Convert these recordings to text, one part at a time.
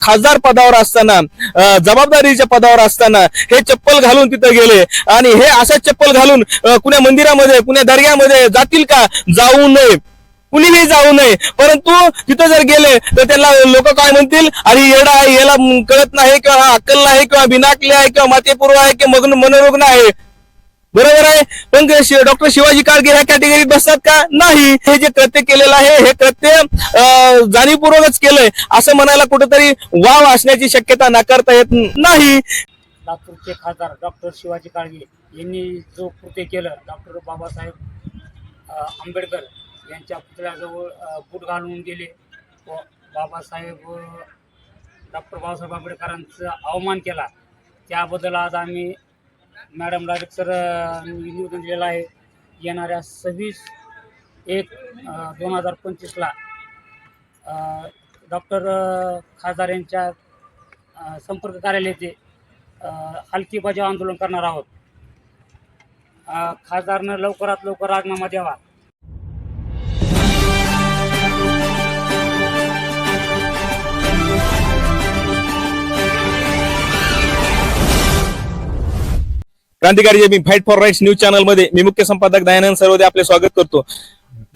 खासदार पदावर असताना जबाबदारीच्या पदावर असताना हे चप्पल घालून तिथं गेले. आणि हे असं चप्पल घालून कुण्या मंदिरामध्ये कुण्या दर्ग्यामध्ये जातील का? जाऊ नये. कुणीही जाऊ नये. परंतु तिथं जर गेले तर त्याला लोक काय म्हणतील? अरे येडा आहे याला कळत नाही किंवा हा अक्कल नाही किंवा बिनाकले आहे किंवा मातेपूर्व आहे किंवा मग्न मनोरुग्ण आहे. बरोबर आहे? पण डॉक्टर शिवाजी काळगे ह्या कॅटेगरीत बसतात का? नाही. हे जे कृत्य केलेलं आहे हे कृत्य अं, जाणीवपूर्वकच केलंय. असं म्हणायला कुठेतरी वाव असण्याची शक्यता नाकारता येत नाही. लातूरचे खासदार डॉक्टर शिवाजी काळगे यांनी जो कृत्य केलं डॉक्टर बाबासाहेब आंबेडकर यांच्या पुतळ्याजवळ बूट घालून गेले. व बाबासाहेब डॉक्टर बाबासाहेब आंबेडकरांचा अवमान केला. त्याबद्दल आज आम्ही मॅडम राजक सर निवेदन दिलेलं आहे. येणाऱ्या सव्वीस एक दोन हजार पंचवीसला डॉक्टर खासदार यांच्या संपर्क कार्यालयाचे हलकी बजाव आंदोलन करणार आहोत. खासदारनं लवकरात लवकर राजीनामा द्यावा. क्रांतिकारी मी फाईट फॉर राईट्स न्यूज चॅनलमध्ये मी मुख्य संपादक दयानंद सर्वदे आपले स्वागत करतो.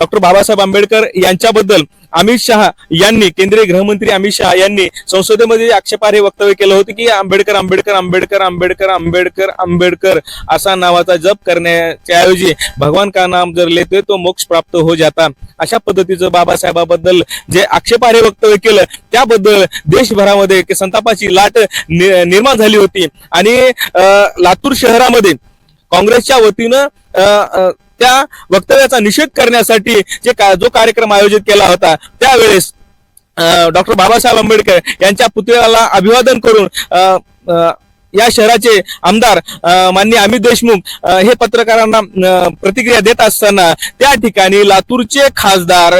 डॉक्टर बाबासाहेब आंबेडकर यांच्याबद्दल अमित शहा यांनी केंद्रीय गृहमंत्री अमित शहा यांनी संसदेमध्ये आक्षेपार्ह वक्तव्य केलं होतं की आंबेडकर आंबेडकर आंबेडकर आंबेडकर आंबेडकर आंबेडकर असा नावाचा जप करण्याच्या ऐवजी भगवान का नाम जर लेते तो मोक्ष प्राप्त हो जाता. अशा पद्धतीचं बाबासाहेबाबद्दल जे आक्षेपार्ह वक्तव्य केलं त्याबद्दल देशभरामध्ये संतापाची लाट नि- निर्माण झाली होती. आणि लातूर शहरामध्ये काँग्रेसच्या वतीनं त्या वक्तव्याचा निषेध करण्यासाठी जे का- जो कार्यक्रम आयोजित केला होता त्यावेळेस डॉक्टर बाबासाहेब आंबेडकर यांच्या पुतळ्याला अभिवादन करून अं, या शहराचे आमदार माननीय अमित देशमुख हे पत्रकारांना प्रतिक्रिया देत असताना त्या ठिकाणी लातूरचे खासदार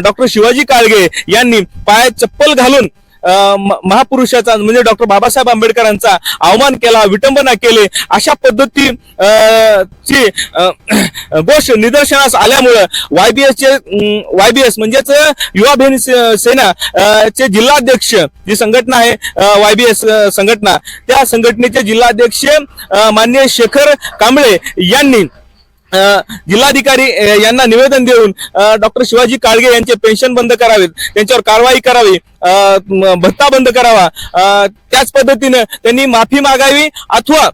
डॉक्टर शिवाजी काळगे यांनी पायात चप्पल घालून महापुरुषाचा म्हणजे डॉक्टर बाबासाहेब आंबेडकरांचा अवमान केला विटंबना केली अशा पद्धती ची गोष्ट निदर्शनास आल्यामुळं वायबीएसचे वायबीएस म्हणजेच युवा बहीण सेना चे जिल्हाध्यक्ष जी संघटना आहे वायबीएस संघटना त्या संघटनेचे जिल्हाध्यक्ष माननीय शेखर कांबळे यांनी जिल्हाधिकारी यांना निवेदन देऊन डॉक्टर शिवाजी काळगे यांचे पेन्शन बंद करावेत. त्यांच्यावर कारवाई करावी. अ, भत्ता बंद करावा. अ, त्याच पद्धतीनं त्यांनी माफी मागावी. अथवा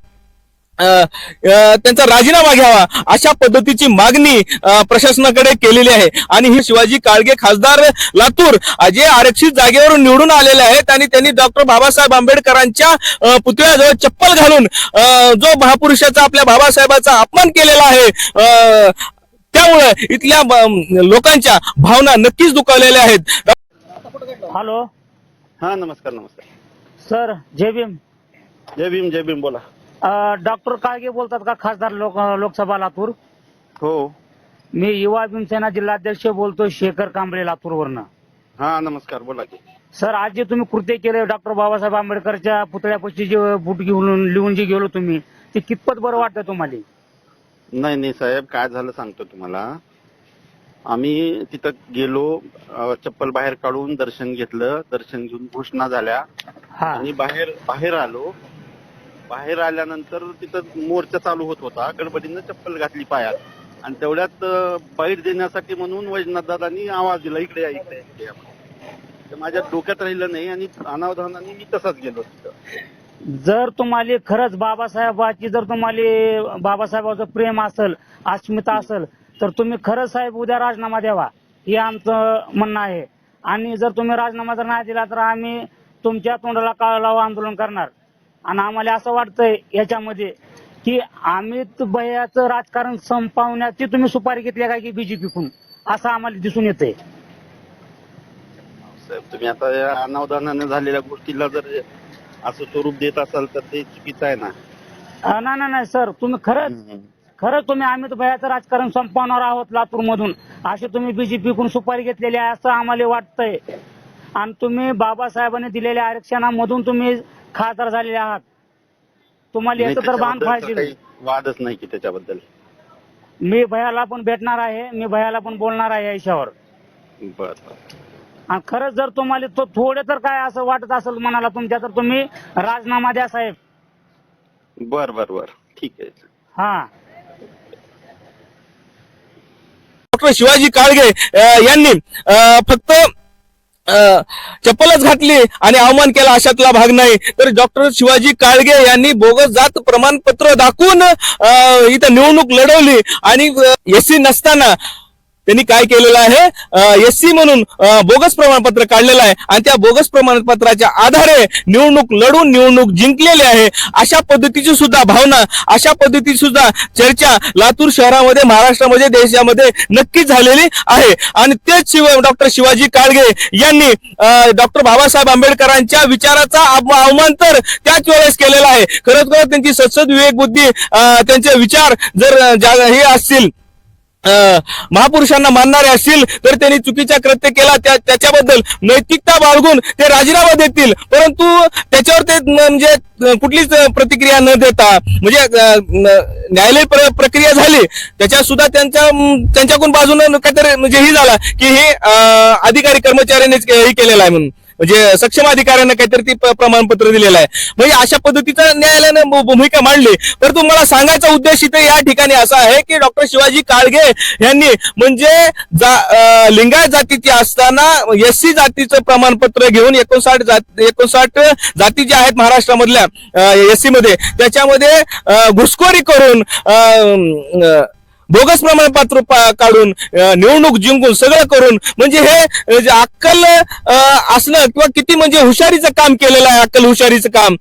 त्यांचा राजीनामा घ्यावा अशा पद्धतीची मागणी प्रशासनाकडे केलेली आहे. आणि ही शिवाजी काळगे खासदार लातूर जे आरक्षित जागेवरून निवडून आलेले आहेत आणि त्यांनी डॉक्टर बाबासाहेब आंबेडकरांच्या पुतळ्याजवळ चप्पल घालून जो महापुरुषाचा आपल्या बाबासाहेबाचा अपमान केलेला आहे त्यामुळे इथल्या लोकांच्या भावना नक्कीच दुखावलेल्या आहेत. हॅलो. हा नमस्कार नमस्कार. सर जय भीम. जय भीम जय भीम बोला. डॉक्टर काळगे बोलतात का खासदार लोक लोकसभा लातूर? हो. मी युवा भीमसेना जिल्हाध्यक्ष बोलतो शेखर कांबळे लातूरवरनं. हा नमस्कार बोला की. सर आज जे तुम्ही कृत्य केले डॉक्टर बाबासाहेब आंबेडकरच्या पुतळ्यापाशी जे बूट घेऊन लिहून जे गेलो तुम्ही ते कितपत बरं वाटतं तुम्हाला? नाही नाही साहेब काय झालं सांगतो तुम्हाला. आम्ही तिथं गेलो चप्पल बाहेर काढून दर्शन घेतलं दर्शन घेऊन घोषणा झाल्या. हा. आणि बाहेर बाहेर आलो. बाहेर आल्यानंतर तिथं मोर्चा चालू होत होता. गडबडीनं चप्पल घातली पायात. आणि तेवढ्यात अं, बाईट देण्यासाठी म्हणून वैजनाथदादांनी आवाज दिला इकडे या इकडे इकडे या. म्हणून. माझ्या डोक्यात राहिलं नाही आणि अनावधानाने मी तसाच गेलो तिथं. जर तुम्हाला खरंच बाबासाहेबाची जर तुम्हाला बाबासाहेबाचं प्रेम असेल अस्मिता असेल तर तुम्ही खरंच साहेब उद्या राजीनामा द्यावा. हे आमचं म्हणणं आहे. आणि जर तुम्ही राजीनामा जर नाही दिला तर आम्ही तुमच्या तोंडाला काळ लावा आंदोलन करणार. आणि आम्हाला असं वाटतंय याच्यामध्ये की अमित भैयाचं राजकारण संपवण्याची तुम्ही सुपारी घेतली काय की बीजेपीकडून असं आम्हाला दिसून येतंय. साहेब तुम्ही आता या अनावधानाने झालेल्या गोष्टीला जर असं स्वरूप देत असाल तर ते चुकीचं आहे ना? अं, नाही नाही नाही सर तुम्ही खरंच खरंच तुम्ही अमित भैयाचं राजकारण संपवणार आहोत लातूर मधून असे तुम्ही बीजेपीकडून सुपारी घेतलेली आहे असं आम्हाला वाटतंय. आणि तुम्ही बाबासाहेबांनी दिलेल्या आरक्षणामधून तुम्ही खासदार झालेले आहात. तुम्हाला नाही, याचं तर त्याच्याबद्दल तर पाहिजे काही वादच नाही की त्याच्याबद्दल. मी भैयाला पण भेटणार आहे मी भैयाला पण बोलणार आहे या विषयावर. बर आणि खरंच जर तुम्हाला तो थोडे तर काय असं वाटत असेल मनाला तुमच्या तर तुम्ही राजीनामा द्या साहेब. बर बर बर. ठीक आहे. हा. डॉक्टर शिवाजी काळगे अं, यांनी अं, फक्त चप्पलच घातली आणि अवमान केला अशातला भाग नाही. तर डॉक्टर शिवाजी काळगे यांनी बोगस जात प्रमाणपत्र दाखवून इथं निवडणूक लढवली. आणि एस नसताना त्यांनी काय केलेलं आहे? एस सी म्हणून बोगस प्रमाणपत्र काढलेलं आहे. आणि त्या बोगस प्रमाणपत्राच्या आधारे निवडणूक लढून निवडणूक जिंकलेली आहे. अशा पद्धतीची सुद्धा भावना अशा पद्धतीची सुद्धा चर्चा लातूर शहरामध्ये महाराष्ट्रामध्ये देशामध्ये नक्कीच झालेली आहे. आणि तेच शिवाय डॉक्टर शिवाजी काळगे यांनी डॉक्टर बाबासाहेब आंबेडकरांच्या विचाराचा अवमान तर त्याच वेळेस केलेला आहे. खरंच खरं त्यांची सत्सद विवेक बुद्धी त्यांचे विचार जर हे असतील महापुरुषांना मानणारे असतील तर त्यांनी चुकीचा कृत्य केला त्या त्याच्याबद्दल नैतिकता बाळगून ते राजीनामा देतील. परंतु त्याच्यावर ते म्हणजे कुठलीच प्रतिक्रिया न देता म्हणजे न्यायालय प्रक्रिया झाली त्याच्या सुद्धा त्यांच्या त्यांच्याकडून बाजूने काहीतरी म्हणजे ही झाला की हे अधिकारी कर्मचाऱ्यांनीच हे केलेलं आहे म्हणून. म्हणजे सक्षम अधिकाऱ्यांना काहीतरी ती प्रमाणपत्र दिलेलं आहे. म्हणजे अशा पद्धतीचं न्यायालयानं भू- भूमिका मांडली. परंतु मला सांगायचा उद्देश इथे या ठिकाणी असा आहे की डॉक्टर शिवाजी काळगे यांनी म्हणजे जा लिंगायत जातीची असताना एससी जातीचं प्रमाणपत्र घेऊन एकोणसाठ जात एकोणसाठ जाती ज्या आहेत महाराष्ट्रामधल्या एससी मध्ये त्याच्यामध्ये घुसखोरी करून अं, बोगस प्रमाणपत्र पा- काढून निवडणूक जिंकून सगळं करून म्हणजे हे जे अक्कल अं, असणं किंवा किती म्हणजे हुशारीचं काम केलेलं आहे अक्कल हुशारीचं काम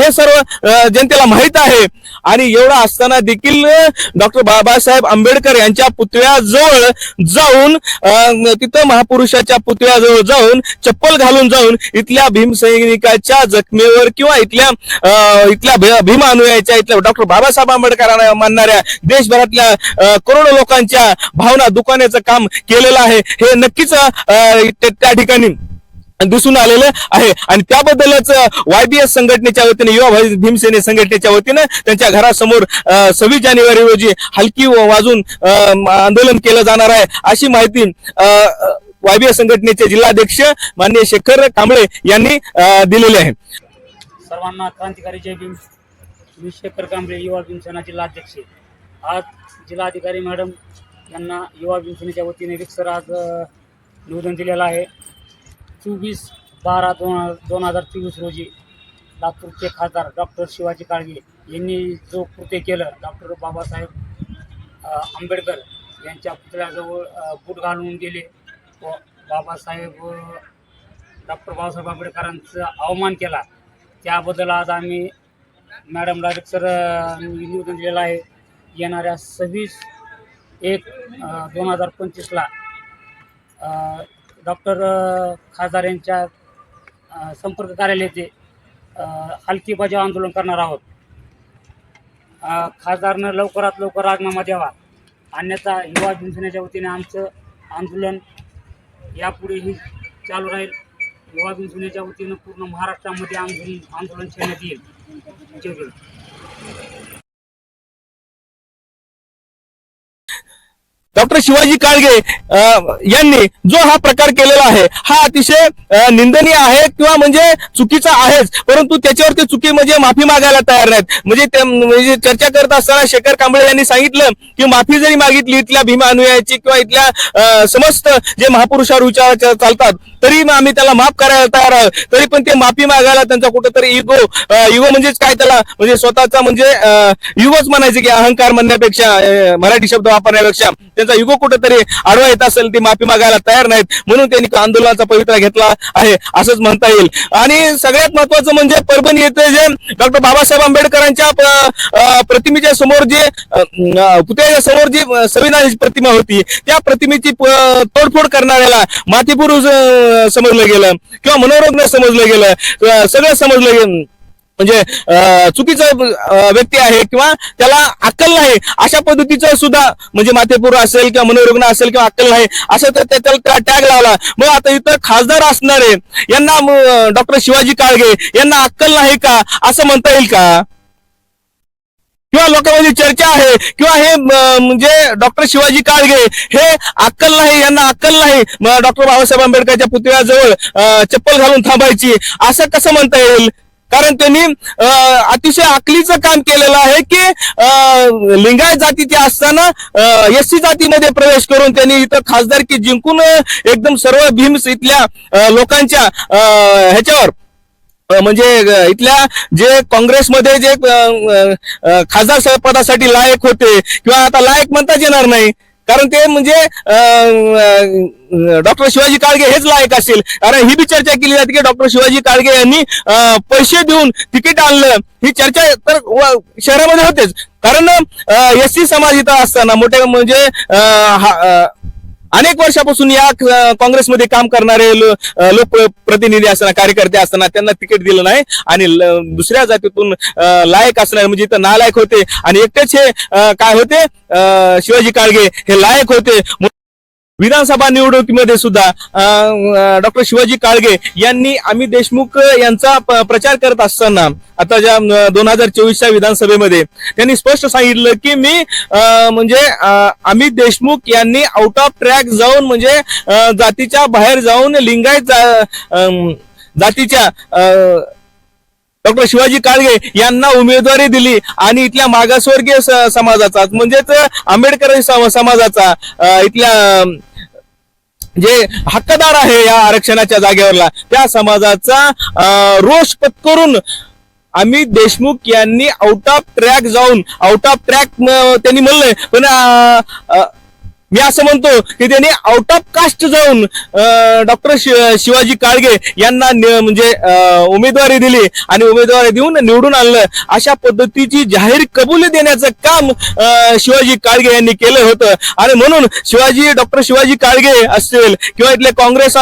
हे सर्व जनतेला माहीत आहे. आणि एवढं असताना देखील डॉक्टर बाबासाहेब आंबेडकर यांच्या पुतळ्याजवळ जाऊन तिथं महापुरुषाच्या पुतळ्याजवळ जाऊन चप्पल घालून जाऊन इथल्या भीमसैनिकाच्या जखमेवर किंवा इथल्या अं, इथल्या भीम अनुयायाच्या इथल्या डॉक्टर बाबासाहेब आंबेडकरांना मानणाऱ्या देशभरातल्या करोडो लोकांच्या भावना दुखावण्याचं काम केलेलं आहे. हे नक्कीच अं, त्या ठिकाणी दिसून आलेलं आहे. आणि त्याबद्दलच वायबीएस संघटनेच्या वतीने युवा भीमसेने संघटनेच्या वतीनं त्यांच्या घरासमोर सव्वीस जानेवारी रोजी हलकी वाजून आंदोलन केलं जाणार आहे. अशी माहिती वायबीएस संघटनेचे जिल्हाध्यक्ष माननीय शेखर कांबळे यांनी दिलेली आहे. सर्वांना क्रांतिकारी जय भीम. मी शेखर कांबळे युवा भीमसेना जिल्हाध्यक्ष. आज जिल्हाधिकारी मॅडम यांना युवा भीमसेनेच्या वतीने रिक्सर आज निवेदन दिलेलं आहे. चोवीस बारा दोन दोन हजार चोवीस रोजी लातूरचे खासदार डॉक्टर शिवाजी काळगे यांनी जो कृत्य केलं डॉक्टर बाबासाहेब आंबेडकर यांच्या पुतळ्याजवळ बूट घालून गेले व बाबासाहेब डॉक्टर बाबासाहेब आंबेडकरांचा अवमान केला. त्याबद्दल आज आम्ही मॅडमला रिक्सर निवेदन दिलेलं आहे. येणाऱ्या सव्वीस एक दोन हजार पंचवीसला डॉक्टर खासदार यांच्या संपर्क कार्यालयाचे हलकी बजाव आंदोलन करणार आहोत. खासदारनं लवकरात लवकर राजीनामा द्यावा. अन्यथा युवा जनसेनेच्या वतीने आमचं आंदोलन यापुढेही चालू राहील. युवा जनसेनेच्या वतीनं पूर्ण महाराष्ट्रामध्ये आंदोलन आंदोलन छेडण्यात येईल. डॉक्टर शिवाजी काळगे अं, यांनी जो हा प्रकार केलेला आहे हा अतिशय निंदनीय आहे किंवा म्हणजे चुकीचा आहेच. परंतु त्याच्यावरती चुकी म्हणजे माफी मागायला तयार नाहीत. म्हणजे, म्हणजे चर्चा करत असताना शेखर कांबळे यांनी सांगितलं की माफी जरी मागितली इथल्या भीमा अनुयायाची किंवा इथल्या समस्त जे महापुरुषावर विचार चालतात तरी मग आम्ही त्याला माफ करायला तयार आहोत. तरी पण ते माफी मागायला त्यांचा कुठेतरी इगो इगो म्हणजेच काय त्याला म्हणजे स्वतःचा म्हणजे युगोच म्हणायचे की अहंकार म्हणण्यापेक्षा मराठी शब्द वापरण्यापेक्षा त्यांचा युगो कुठेतरी आडवा येत असेल ते माफी मागायला तयार नाहीत. म्हणून त्यांनी आंदोलनाचा पवित्रा घेतला आहे असंच म्हणता येईल. आणि सगळ्यात महत्वाचं म्हणजे परभणी येथे जे डॉक्टर बाबासाहेब आंबेडकरांच्या प्रतिमेच्या समोर जे पुतळ्याच्या समोर जी संविधानाची प्रतिमा होती त्या प्रतिमेची तोडफोड करणाऱ्याला मातीपूर समजलं गेलं. किंवा मनोरंजन समजलं गेलं. सगळं समजलं गेलं. म्हणजे चुकीचा व्यक्ती आहे किंवा त्याला अक्कल नाही अशा पद्धतीचं सुद्धा म्हणजे माथेपूर असेल किंवा मनोरुग्ण असेल किंवा अक्कल नाही असं तर त्याला टॅग लावला. मग आता इथं खासदार असणारे यांना डॉक्टर शिवाजी काळगे यांना अक्कल नाही का? असं म्हणता येईल का? किंवा लोकांमध्ये चर्चा आहे किंवा हे म्हणजे डॉक्टर शिवाजी काळगे हे अक्कल नाही यांना अक्कल नाही डॉक्टर बाबासाहेब आंबेडकरच्या पुतळ्याजवळ चप्पल घालून थांबायची. असं कसं म्हणता येईल? कारण त्यांनी अतिशय आकलीचं काम केलेलं आहे की लिंगायत जातीचे असताना एस सी जातीमध्ये प्रवेश करून त्यांनी इथं खासदारकी जिंकून एकदम सर्व भीम्स इथल्या लोकांच्या ह्याच्यावर म्हणजे इथल्या जे काँग्रेसमध्ये जे खासदार पदासाठी लायक होते किंवा आता लायक म्हणताच येणार नाही. कारण ते म्हणजे डॉक्टर शिवाजी काळगे हेच लायक असेल. कारण ही बी चर्चा केली जाते की डॉक्टर शिवाजी काळगे यांनी पैसे देऊन तिकीट आणलं. ही चर्चा तर शहरामध्ये होतेच. कारण एस सी समाज इथं असताना मोठे म्हणजे अनेक वर्षापासून या काँग्रेसमध्ये काम करणारे लोकप्रतिनिधी असताना कार्यकर्ते असताना त्यांना तिकीट दिलं नाही आणि दुसऱ्या जातीतून लायक असणारे म्हणजे इथं नालायक होते. आणि एकटेच हे काय होते? शिवाजी काळगे हे लायक होते. विधानसभा निवडणुकीमध्ये सुद्धा डॉक्टर शिवाजी काळगे यांनी अमित देशमुख यांचा प- प्रचार करत असताना आता ज्या दोन हजार चोवीसच्या विधानसभेमध्ये त्यांनी स्पष्ट सांगितलं की मी म्हणजे अमित देशमुख यांनी आउट ऑफ ट्रॅक जाऊन म्हणजे जातीच्या बाहेर जाऊन लिंगायत जा- जातीच्या डॉक्टर शिवाजी काळगे यांना उमेदवारी दिली आणि इथल्या मागासवर्गीय समाजाचा म्हणजेच आंबेडकर समाजाचा इथल्या जे हक्कदार आहे या आरक्षणाच्या जागेवरला त्या समाजाचा रोष पत्करून अमित देशमुख यांनी आउट ऑफ ट्रॅक जाऊन आउट ऑफ ट्रॅक त्यांनी म्हणलंय पण मी असं म्हणतो की त्यांनी आउट ऑफ कास्ट जाऊन डॉक्टर शिवाजी काळगे यांना म्हणजे उमेदवारी दिली आणि उमेदवारी देऊन निवडून आणलं. अशा पद्धतीची जाहीर कबुली देण्याचं काम शिवाजी काळगे यांनी केलं होतं. आणि म्हणून शिवाजी डॉक्टर शिवाजी काळगे असेल किंवा इथले काँग्रेस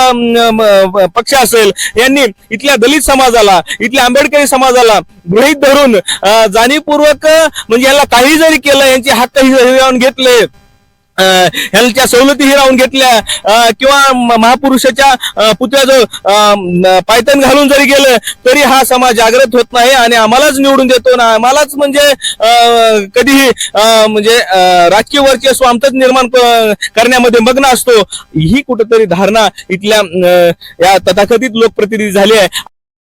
पक्ष असेल यांनी इथल्या दलित समाजाला इथल्या आंबेडकरी समाजाला गृहित धरून जाणीवपूर्वक म्हणजे यांना काही जरी केलं यांचे हक्क हिरावून घेतले ह्यांच्या सवलती हिरावून घेतल्या. किंवा महापुरुषाच्या पुतळ्या पुतळ्याजवळ पायतन घालून जरी गेलं तरी हा समाज जागृत होत नाही आणि आम्हालाच निवडून देतो ना. आम्हालाच म्हणजे अं, कधीही अं, म्हणजे राजकीय वर्चस्व आमचंच निर्माण करण्यामध्ये मग्न असतो. ही कुठंतरी धारणा इथल्या या तथाकथित लोकप्रतिनिधी झाली आहे.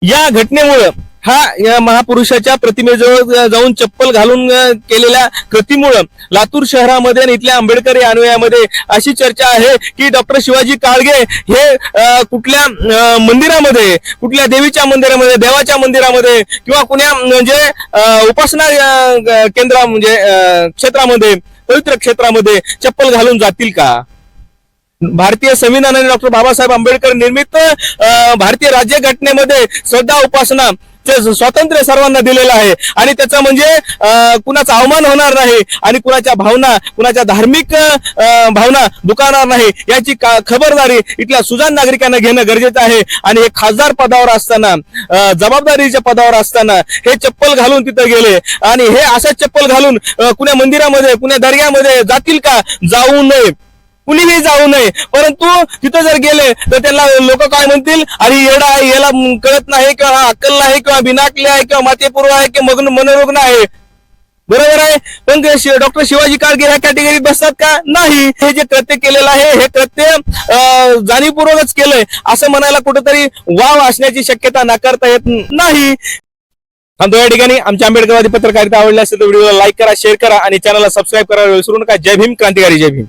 या घटनेमुळं हा या महापुरुषाच्या प्रतिमेजवळ जाऊन चप्पल घालून केलेल्या कृतीमुळं लातूर शहरामध्ये आणि इथल्या आंबेडकरी अनुयायामध्ये अशी चर्चा आहे की डॉक्टर शिवाजी काळगे हे कुठल्या मंदिरामध्ये कुठल्या देवीच्या मंदिरामध्ये देवाच्या मंदिरामध्ये किंवा कुण्या म्हणजे उपासना केंद्रा म्हणजे अं, क्षेत्रामध्ये पवित्र क्षेत्रामध्ये चप्पल घालून जातील का? भारतीय संविधानाने डॉक्टर बाबासाहेब आंबेडकर निर्मित अं, भारतीय राज्यघटनेमध्ये श्रद्धा उपासना ते स्वातंत्र्य सर्वांना दिलेलं आहे. आणि त्याचा म्हणजे अं, कुणाचा अवमान होणार नाही आणि कुणाच्या भावना कुणाच्या धार्मिक अं, भावना दुखावणार नाही याची का- खबरदारी इथल्या सुजान नागरिकांना घेणं गरजेचं आहे. आणि हे खासदार पदावर असताना जबाबदारीच्या पदावर असताना हे चप्पल घालून तिथं गेले. आणि हे असं चप्पल घालून कुण्या मंदिरामध्ये कुण्या दर्ग्यामध्ये जातील का? जाऊ नये. कुणीही जाऊ नये. परंतु तिथं जर गेले तर त्याला लोक काय म्हणतील? अरे येडा आहे याला कळत नाही किंवा अक्कल नाही किंवा बिनाकले आहे किंवा मातेपूर्व आहे किंवा मग्न मनोरुग्ण आहे. बरोबर आहे? पण डॉक्टर शिवाजी काळगे ह्या कॅटेगरीत बसतात का? नाही. हे जे कृत्य केलेलं आहे हे कृत्य जाणीवपूर्वकच केलंय. असं म्हणायला कुठेतरी वाव असण्याची शक्यता नाकारता येत नाही. या ठिकाणी. आमच्या आंबेडकरवादी पत्रकारिता आवडली असेल तर व्हिडिओला लाईक करा शेअर करा आणि चॅनलला सबस्क्राईब करायला विसरू नका. जय भीम क्रांतिकारी जय भीम.